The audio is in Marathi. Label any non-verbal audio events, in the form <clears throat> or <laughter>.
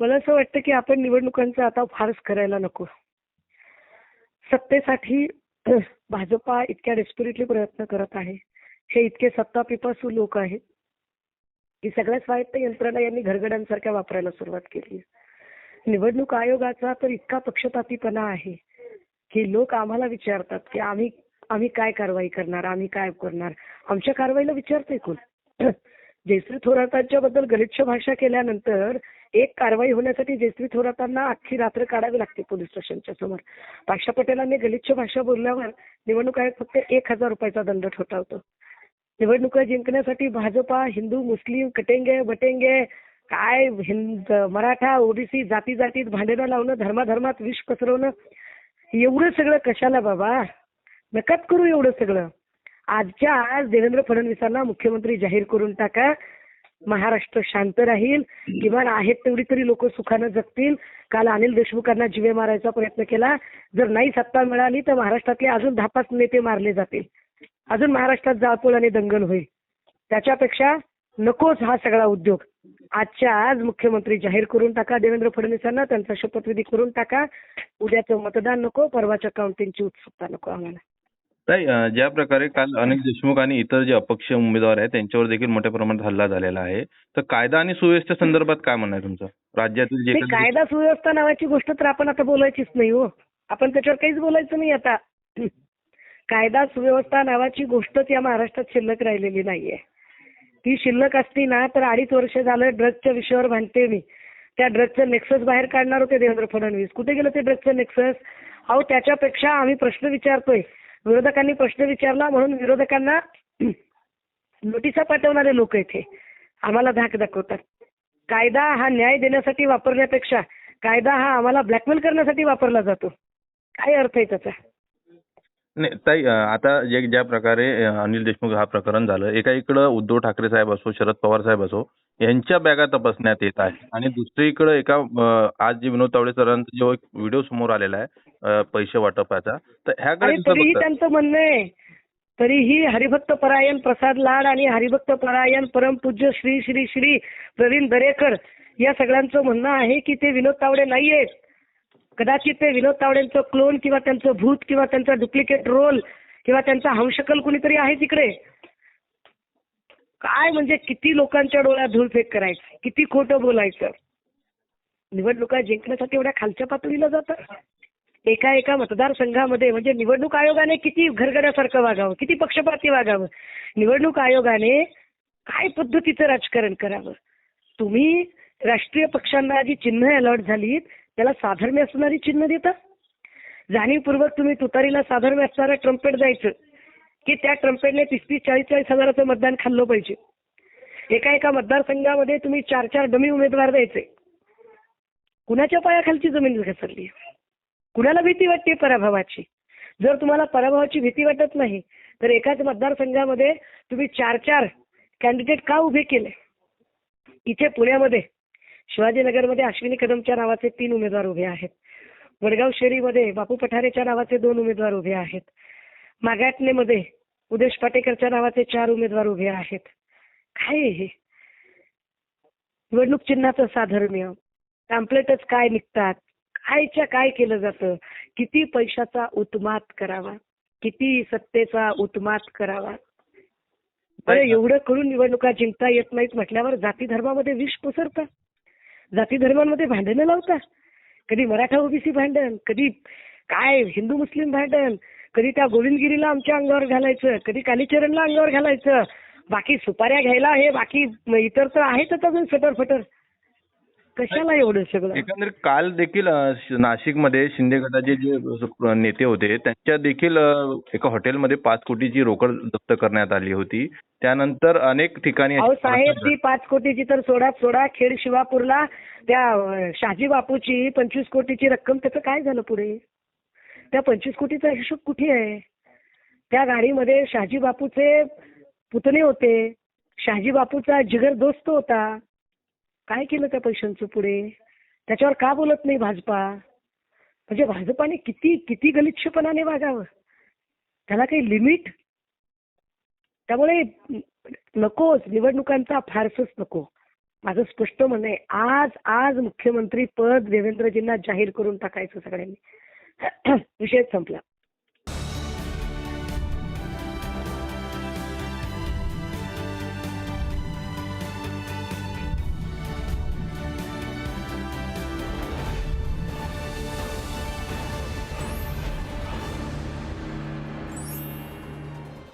मला असं वाटतं की आपण निवडणुकांचा आता फारच करायला नको. सत्तेसाठी <clears throat> भाजपा इतक्या डेस्परेटली प्रयत्न करत आहे. हे इतके सत्ता पिपासू लोक आहेत. की सगळ्या स्वायत्त यंत्रणा यांनी घरगड्यांसारख्या वापरायला सुरुवात केली. निवडणूक आयोगाचा तर इतका पक्षपातीपणा आहे की लोक आम्हाला विचारतात की आम्ही आम्ही काय कारवाई करणार आम्ही काय करणार? आमच्या कारवाईला विचारते कोण? <clears throat> जयश्री थोरातांच्या बद्दल गलिच्छ भाषा केल्यानंतर एक कारवाई होण्यासाठी जयश्री थोरातांना अख्खी रात्र काढावी लागते पोलीस स्टेशनच्या समोर. पाशा पटेलांनी गलिच्छ भाषा बोलल्यावर निवडणूक आयोग फक्त एक हजार रुपयाचा दंड ठोठावतो. निवडणुका जिंकण्यासाठी भाजपा हिंदू मुस्लिम कटेंगे बटेंगे काय हिंद मराठा ओबीसी जाती जातीत भांडणं लावणं धर्माधर्मात विष पसरवणं एवढं सगळं कशाला बाबा? नकाच करू एवढं सगळं? आजच्या आज देवेंद्र फडणवीसांना मुख्यमंत्री जाहीर करून टाका. महाराष्ट्र शांत राहील. किमान आहेत तेवढी तरी लोक सुखानं जगतील. काल अनिल देशमुखांना जिवे मारायचा प्रयत्न केला. जर नाही सत्ता मिळाली तर महाराष्ट्रातले अजून दहा पाच नेते मारले जातील. अजून महाराष्ट्रात जाळपोळ आणि दंगल होईल. त्याच्यापेक्षा नकोच हा सगळा उद्योग. आजच्या आज मुख्यमंत्री जाहीर करून टाका. देवेंद्र फडणवीसांना त्यांचा शपथविधी करून टाका. उद्याचं मतदान नको परवाच्या काउंटिंगची उत्सुकता नको आम्हाला. ताई अं, ज्या प्रकारे काल अनिल देशमुख आणि इतर जे अपक्ष उमेदवार आहेत त्यांच्यावर देखील मोठ्या प्रमाणात हल्ला झालेला आहे. तर कायदा आणि सुव्यवस्थे संदर्भात काय म्हणणं आहे तुमचं? राज्यातील जे नाही काही- कायदा सुव्यवस्था नावाची गोष्ट तर आपण आता बोलायचीच नाही हो. आपण त्याच्यावर काहीच बोलायचं नाही आता. कायदा सुव्यवस्था नावाची गोष्टच या महाराष्ट्रात शिल्लक राहिलेली नाहीये. ती शिल्लक असती ना तर अडीच वर्ष झालं ड्रग्जच्या विषयावर भांडते मी. त्या ड्रग्जचं नेक्सस बाहेर काढणार होते देवेंद्र फडणवीस. कुठे गेलं ते ड्रग्जचं नेक्सस? अहो त्याच्यापेक्षा आम्ही प्रश्न विचारतोय. विरोधकांनी प्रश्न विचारला म्हणून विरोधकांना नोटिसा पाठवणारे लोक इथे. आम्हाला धाक दाखवतात. कायदा हा न्याय देण्यासाठी वापरण्यापेक्षा कायदा हा आम्हाला ब्लॅकमेल करण्यासाठी वापरला जातो. काय अर्थ आहे त्याचा? नाही ताई आता जे ज्या प्रकारे अनिल देशमुख हा प्रकरण झालं एका इकडं उद्धव ठाकरे साहेब असो शरद पवार साहेब असो यांच्या बॅगा तपासण्यात येत आहे. आणि दुसरीकडे एका आज जे विनोद तावडे सरांचा जो एक व्हिडिओ समोर आलेला आहे पैसे वाटपाचा. तर ह्याकडे तरीही? त्यांचं म्हणणं आहे तरीही हरिभक्त परायण प्रसाद लाड आणि हरिभक्त परायण परमपूज्य श्री श्री श्री प्रवीण दरेकर या सगळ्यांचं म्हणणं आहे की ते विनोद तावडे नाहीयेत. कदाचित ते विनोद तावडेंचं क्लोन किंवा त्यांचं भूत किंवा त्यांचा डुप्लिकेट रोल किंवा त्यांचा हंशकल कुणीतरी आहे तिकडे. काय म्हणजे किती लोकांच्या डोळ्यात धूळफेक करायचं? किती खोटं बोलायचं? निवडणुका जिंकण्यासाठी एवढ्या खालच्या पातळीला जातात? एका एका मतदारसंघामध्ये म्हणजे निवडणूक आयोगाने किती घरगड्यासारखं वागावं किती पक्षपाती वागावं? निवडणूक आयोगाने काय पद्धतीचं राजकारण करावं? तुम्ही राष्ट्रीय पक्षांना जी चिन्ह अलॉट झालीत त्याला साधर्म्य असणारी चिन्ह देता? जाणीवपूर्वक तुम्ही तुतारीला साधर्म्य असणारं ट्रम्पेट द्यायचं की त्या ट्रम्पेटने तीस तीस चाळीस चाळीस हजाराचं मतदान खाल्लं पाहिजे. एका एका मतदारसंघामध्ये तुम्ही चार चार डमी उमेदवार द्यायचे. कुणाच्या पायाखालची जमीन घसरली? कुणाला भीती वाटते पराभवाची? जर तुम्हाला पराभवाची भीती वाटत नाही तर एकाच मतदारसंघामध्ये तुम्ही चार चार कॅन्डिडेट का उभे केले? इथे पुण्यामध्ये शिवाजीनगरमध्ये अश्विनी कदमच्या नावाचे तीन उमेदवार उभे आहेत. वडगाव शेरीमध्ये बापू पठारेच्या नावाचे दोन उमेदवार उभे आहेत. मागाटनेमध्ये उदेश पाटेकरच्या नावाचे चार उमेदवार उभे आहेत. काय हे? निवडणूक चिन्हाचं साधर्म्य. पॅम्पलेटच काय निघतात? कायच्या काय केलं जातं? किती पैशाचा उत्मात करावा? किती सत्तेचा उत्मात करावा? बरं एवढं करून निवडणुका जिंकता येत नाहीत म्हटल्यावर जाती धर्मामध्ये विष पसरता. जाती धर्मांमध्ये भांडणं लावता. कधी मराठा ओबीसी भांडण कधी काय हिंदू मुस्लिम भांडण कधी त्या गोविंदगिरीला आमच्या अंगावर घालायचं कधी कालीचरणला अंगावर घालायचं. बाकी सुपाऱ्या घ्यायला हे बाकी इतर तर आहेतच अजून सटर फटर कशाला एवढं सगळं? एकंदरीत काल देखील नाशिकमध्ये शिंदे गटाचे जे नेते होते त्यांच्या देखील एका हॉटेलमध्ये पाच कोटीची रोकड जप्त करण्यात आली होती. त्यानंतर अनेक ठिकाणी अहो साहेब ती पाच कोटीची तर सोडा सोडा खेड शिवापूरला त्या अं, शहाजी बापूची पंचवीस कोटीची रक्कम त्याचं काय झालं पुढे? त्या पंचवीस कोटीचा हिशोब कुठे आहे? त्या गाडीमध्ये शहाजी बापूचे पुतणे होते. शहाजी बापूचा जिगर दोस्त होता. काय केलं त्या पैशांचं पुढे? त्याच्यावर का बोलत नाही भाजपा? म्हणजे भाजपाने किती किती गलिच्छपणाने वागावं? त्याला काही लिमिट? त्यामुळे नकोच निवडणुकांचा फारसच नको. माझं स्पष्ट म्हणणं आहे आज आज मुख्यमंत्री पद देवेंद्रजींना जाहीर करून टाकायचं सगळ्यांनी. <clears throat> विषय संपला.